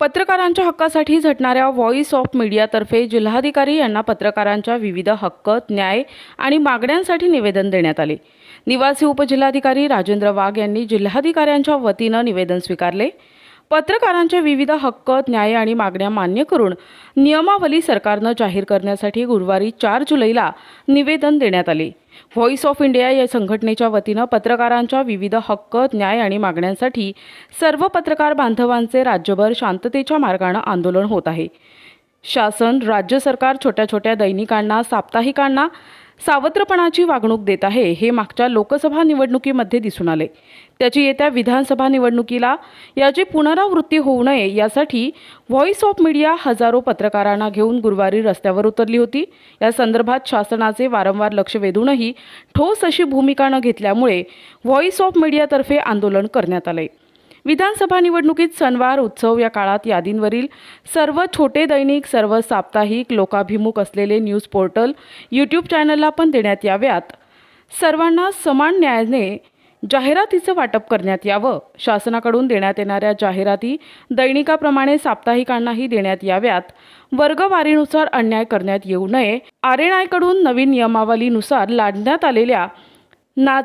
पत्रकारांच्या हक्कासाठी झटणाऱ्या व्हॉइस ऑफ मीडियातर्फे जिल्हाधिकारी यांना पत्रकारांच्या विविध हक्क न्याय आणि मागण्यांसाठी निवेदन देण्यात आले. निवासी उपजिल्हाधिकारी राजेंद्र वाघ यांनी जिल्हाधिकाऱ्यांच्या वतीनं निवेदन स्वीकारले. पत्रकारांचे विविध हक्क न्याय आणि मागण्या मान्य करून नियमावली सरकारनं जाहीर करण्यासाठी गुरुवारी चार जुलैला निवेदन देण्यात आले. व्हॉइस ऑफ इंडिया या संघटनेच्या वतीनं पत्रकारांच्या विविध हक्क न्याय आणि मागण्यांसाठी सर्व पत्रकार बांधवांचे राज्यभर शांततेच्या मार्गानं आंदोलन होत आहे. शासन राज्य सरकार छोट्या छोट्या दैनिकांना साप्ताहिकांना सावत्रपणाची वागणूक देत आहे हे मागच्या लोकसभा निवडणुकीमध्ये दिसून आले. त्याची येत्या विधानसभा निवडणुकीला याची पुनरावृत्ती होऊ नये यासाठी व्हॉइस ऑफ मीडिया हजारो पत्रकारांना घेऊन गुरुवारी रस्त्यावर उतरली होती. या संदर्भात शासनाचे वारंवार लक्ष वेधूनही ठोस अशी भूमिका न घेतल्यामुळे व्हॉइस ऑफ मीडियातर्फे आंदोलन करण्यात आले. विधानसभा निवडणुकीत सणवार उत्सव या काळात यादींवरील सर्व छोटे दैनिक सर्व साप्ताहिक लोकाभिमुख असलेले न्यूज पोर्टल यूट्यूब चॅनलला पण देण्यात याव्यात. सर्वांना समान न्यायाने जाहिरातीचं वाटप करण्यात यावं. शासनाकडून देण्यात येणाऱ्या जाहिराती दैनिकाप्रमाणे साप्ताहिकांनाही देण्यात याव्यात. वर्गवारीनुसार अन्याय करण्यात येऊ नये. आर एन आयकडून नवीन नियमावलीनुसार लादण्यात आलेल्या ना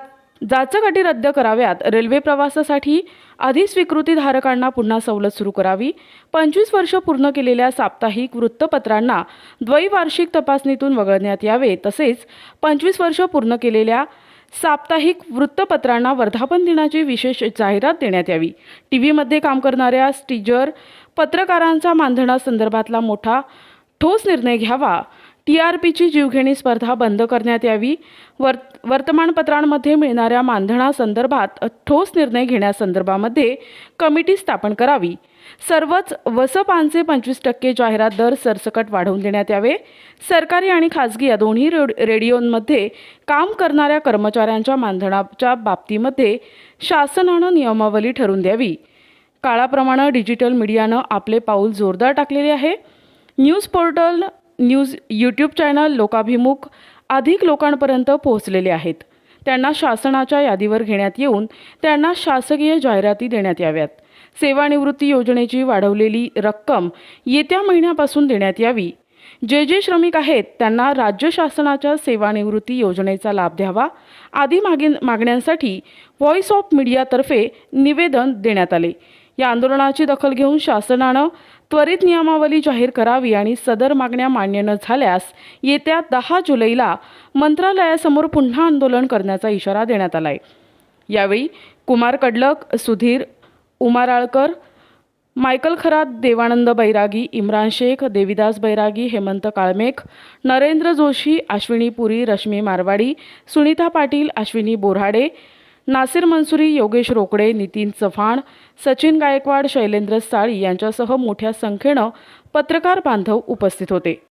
जाचकाठी रद्द कराव्यात. रेल्वे प्रवासासाठी आधी स्वीकृतीधारकांना पुन्हा सवलत सुरू करावी. पंचवीस वर्ष पूर्ण केलेल्या साप्ताहिक वृत्तपत्रांना द्वैवार्षिक तपासणीतून वगळण्यात यावे. तसेच पंचवीस वर्ष पूर्ण केलेल्या साप्ताहिक वृत्तपत्रांना वर्धापन दिनाची विशेष जाहिरात देण्यात यावी. टी व्हीमध्ये काम करणाऱ्या स्टीजर पत्रकारांचा मानधनासंदर्भातला मोठा ठोस निर्णय घ्यावा. टी आर पीची जीवघेणी स्पर्धा बंद करण्यात यावी. वर्त वर्तमानपत्रांमध्ये मिळणाऱ्या मानधनासंदर्भात ठोस निर्णय घेण्यासंदर्भामध्ये कमिटी स्थापन करावी. सर्वच वसपांचे पंचवीस टक्के जाहिरात दर सरसकट वाढवून देण्यात यावे. सरकारी आणि खाजगी या दोन्ही रे रेडिओंमध्ये काम करणाऱ्या कर्मचाऱ्यांच्या मानधनाच्या बाबतीमध्ये शासनानं नियमावली ठरवून द्यावी. काळाप्रमाणे डिजिटल मीडियानं आपले पाऊल जोरदार टाकलेले आहे. News portal news YouTube channel लोकाभिमुख अधिक लोकांपर्यंत पोहोचलेले आहेत. त्यांना शासनाच्या यादीवर घेण्यात येऊन त्यांना शासकीय जाहिराती देण्यात याव्यात. सेवानिवृत्ती योजनेची वाढवलेली रक्कम येत्या महिन्यापासून देण्यात यावी. जे जे श्रमिक आहेत त्यांना राज्य शासनाच्या सेवानिवृत्ती योजनेचा लाभ द्यावा. आदी मागे मागण्यांसाठी व्हॉइस ऑफ मीडियातर्फे निवेदन देण्यात आले. या आंदोलनाची दखल घेऊन शासनानं त्वरित नियमावली जाहीर करावी आणि सदर मागण्या मान्य न झाल्यास येत्या दहा जुलैला मंत्रालयासमोर पुन्हा आंदोलन करण्याचा इशारा देण्यात आला आहे यावेळी कुमार कडलक सुधीर उमाराळकर मायकल खरात देवानंद बैरागी इम्रान शेख देविदास बैरागी हेमंत काळमेख नरेंद्र जोशी अश्विनी पुरी रश्मी मारवाडी सुनीता पाटील अश्विनी बोराडे नासिर मनसुरी योगेश रोकडे नितीन चव्हाण सचिन गायकवाड शैलेंद्र साळी यांच्यासह मोठ्या संख्येनं पत्रकार बांधव उपस्थित होते.